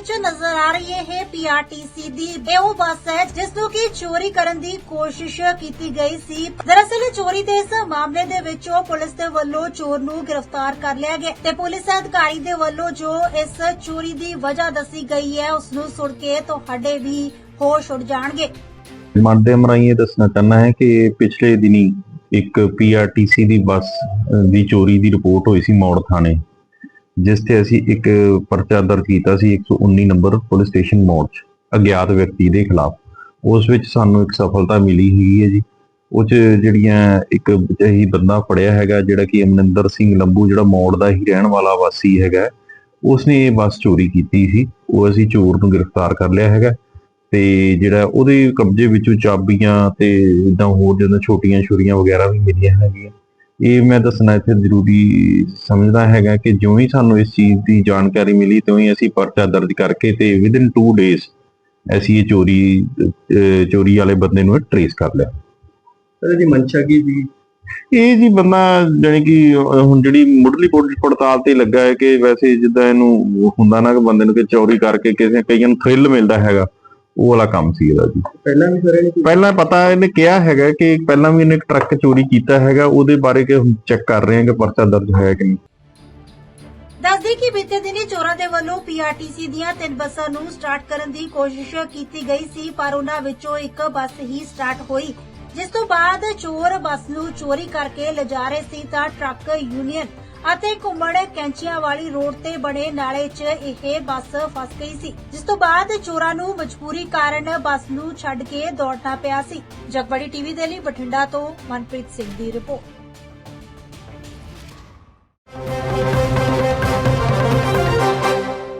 ਵਿੱਚ ਨਜ਼ਰ ਆ ਰਹੀ ਹੈ ਪੀਆਰਟੀਸੀ ਦੀ। ਇਹ ਉਹ ਬੱਸ ਹੈ ਜਿਸ ਨੂੰ ਕਿ ਚੋਰੀ ਕਰਨ ਦੀ ਕੋਸ਼ਿਸ਼ ਕੀਤੀ ਗਈ ਸੀ। ਦਰਅਸਲ ਚੋਰੀ ਦੇ ਇਸ ਮਾਮਲੇ ਦੇ ਵਿੱਚ ਉਹ ਪੁਲਿਸ ਦੇ ਵੱਲੋਂ ਚੋਰ ਨੂੰ ਗ੍ਰਿਫਤਾਰ ਕਰ ਲਿਆ ਗਿਆ ਤੇ ਪੁਲਿਸ ਅਧਿਕਾਰੀ ਦੇ ਵੱਲੋਂ ਜੋ ਇਸ ਚੋਰੀ ਦੀ ਵਜ੍ਹਾ ਦੱਸੀ ਗਈ ਹੈ, ਉਸ ਨੂੰ ਸੁਣ ਕੇ ਤੁਹਾਡੇ ਵੀ ਹੋਸ਼ ਉੱਡ ਜਾਣਗੇ। ਮਾਧਿਅਮ ਰਾਹੀਂ ਇਹ ਦੱਸਣਾ ਚਾਹੁੰਦਾ ਹੈ ਕਿ ਪਿਛਲੇ ਦਿਨੀ ਇੱਕ ਪੀਆਰਟੀਸੀ ਦੀ ਬੱਸ ਦੀ ਚੋਰੀ ਦੀ ਰਿਪੋਰਟ ਹੋਈ ਸੀ ਮੌੜ ਥਾਣੇ। ਜਿਸ ਤੇ ਅਸੀਂ ਇੱਕ ਪਰਚਾ ਦਰਜ ਕੀਤਾ ਸੀ 119 ਨੰਬਰ ਪੁਲਿਸ ਸਟੇਸ਼ਨ ਮੌੜ 'ਚ, ਅਗਿਆਤ ਵਿਅਕਤੀ ਦੇ ਖਿਲਾਫ। ਉਸ ਵਿੱਚ ਸਾਨੂੰ ਇੱਕ ਸਫਲਤਾ ਮਿਲੀ ਹੈਗੀ ਹੈ ਜੀ। ਉਹ 'ਚ ਜਿਹੜੀਆਂ ਇੱਕ ਇਹੀ ਬੰਦਾ ਫੜਿਆ ਹੈਗਾ, ਜਿਹੜਾ ਕਿ ਅਮਨਿੰਦਰ ਸਿੰਘ ਲੰਬੂ, ਜਿਹੜਾ ਮੌੜ ਦਾ ਹੀ ਰਹਿਣ ਵਾਲਾ ਵਾਸੀ ਹੈਗਾ, ਉਸਨੇ ਇਹ ਬੱਸ ਚੋਰੀ ਕੀਤੀ ਸੀ। ਉਹ ਅਸੀਂ ਚੋਰ ਨੂੰ ਗ੍ਰਿਫਤਾਰ ਕਰ ਲਿਆ ਹੈਗਾ ਤੇ ਜਿਹੜਾ ਉਹਦੇ ਕਬਜ਼ੇ ਵਿੱਚੋਂ ਚਾਬੀਆਂ ਤੇ ਇਦਾਂ ਹੋਰ ਜਿੱਦਾਂ ਛੋਟੀਆਂ ਛੁਰੀਆਂ ਵਗੈਰਾ ਵੀ ਮਿਲੀਆਂ ਹੈਗੀਆਂ। ਇਹ ਮੈਂ ਦੱਸਣਾ ਇੱਥੇ ਜ਼ਰੂਰੀ ਸਮਝਦਾ ਹੈਗਾ ਕਿ ਜਿਉਂ ਹੀ ਸਾਨੂੰ ਇਸ ਚੀਜ਼ ਦੀ ਜਾਣਕਾਰੀ ਮਿਲੀ ਤਿਉਂ ਹੀ ਅਸੀਂ ਪਰਚਾ ਦਰਜ ਕਰਕੇ ਤੇ ਵਿਦਿਨ 2 ਡੇਜ਼ ਅਸੀਂ ਇਹ ਚੋਰੀ ਚੋਰੀ ਵਾਲੇ ਬੰਦੇ ਨੂੰ ਟ੍ਰੇਸ ਕਰ ਲਿਆ। ਸਰ ਜੀ ਮਨਸ਼ਾ ਕੀ ਸੀ? ਇਹ ਜੀ ਬੰਦਾ ਜਾਨੀ ਕਿ ਹੁਣ ਜਿਹੜੀ ਮੁੱਢਲੀ ਪੜਤਾਲ ਤੇ ਲੱਗਾ ਹੈ ਕਿ ਵੈਸੇ ਜਿੱਦਾਂ ਇਹਨੂੰ ਹੁੰਦਾ ਨਾ ਕਿ ਬੰਦੇ ਨੂੰ ਕਿ ਚੋਰੀ ਕਰਕੇ ਕਿਸੇ ਕਈਆਂ ਨੂੰ ਥ੍ਰਿਲ ਮਿਲਦਾ ਹੈਗਾ। ਉਹ ਵਾਲਾ ਕੰਮ ਸੀ ਇਹਦਾ ਜੀ। ਪਹਿਲਾਂ ਵੀ ਸਰ ਇਹਨੇ ਪਹਿਲਾਂ ਪਤਾ ਇਹਨੇ ਕਿਹਾ ਹੈਗਾ ਕਿ ਪਹਿਲਾਂ ਵੀ ਇਹਨੇ ਇੱਕ ਟਰੱਕ ਚੋਰੀ ਕੀਤਾ ਹੈਗਾ ਉਹਦੇ ਬਾਰੇ ਕਿ ਚੈੱਕ ਕਰ ਰਹੇ ਹਾਂ ਕਿ ਪਰਚਾ ਦਰਜ ਹੋਇਆ ਕਿ ਨਹੀਂ। ਦੱਸਦੀ ਕਿ ਬੀਤੇ ਦਿਨੀ ਚੋਰਾਂ ਦੇ ਵੱਲੋਂ ਪੀਆਰਟੀਸੀ ਦੀਆਂ ਤਿੰਨ ਬੱਸਾਂ ਨੂੰ ਸਟਾਰਟ ਕਰਨ ਦੀ ਕੋਸ਼ਿਸ਼ ਕੀਤੀ ਗਈ ਸੀ ਪਰ ਉਹਨਾਂ ਵਿੱਚੋਂ ਇੱਕ ਬੱਸ ਹੀ ਸਟਾਰਟ ਹੋਈ। ਜਿਸ ਤੋਂ ਬਾਅਦ ਚੋਰ ਬੱਸ ਨੂੰ ਚੋਰੀ ਕਰਕੇ ਲਿਜਾ ਰਹੇ ਸੀ ਤਾਂ ਟਰੱਕ ਯੂਨੀਅਨ ਅਤੇ ਘੁੰਮਣ ਕੈਂਚੀਆਂ ਵਾਲੀ ਰੋਡ ਤੇ ਬਣੇ ਨਾਲੇ 'ਚ ਇਹ ਬੱਸ ਫਸ ਗਈ ਸੀ, ਜਿਸ ਤੋਂ ਬਾਅਦ ਚੋਰਾਂ ਨੂੰ ਮਜਬੂਰੀ ਕਾਰਨ ਬੱਸ ਨੂੰ ਛੱਡ ਕੇ ਦੌੜਨਾ ਪਿਆ ਸੀ। ਜਗਬੜੀ ਟੀਵੀ ਦੇ ਲਈ ਬਠਿੰਡਾ ਤੋਂ ਮਨਪ੍ਰੀਤ ਸਿੰਘ ਦੀ ਰਿਪੋਰਟ।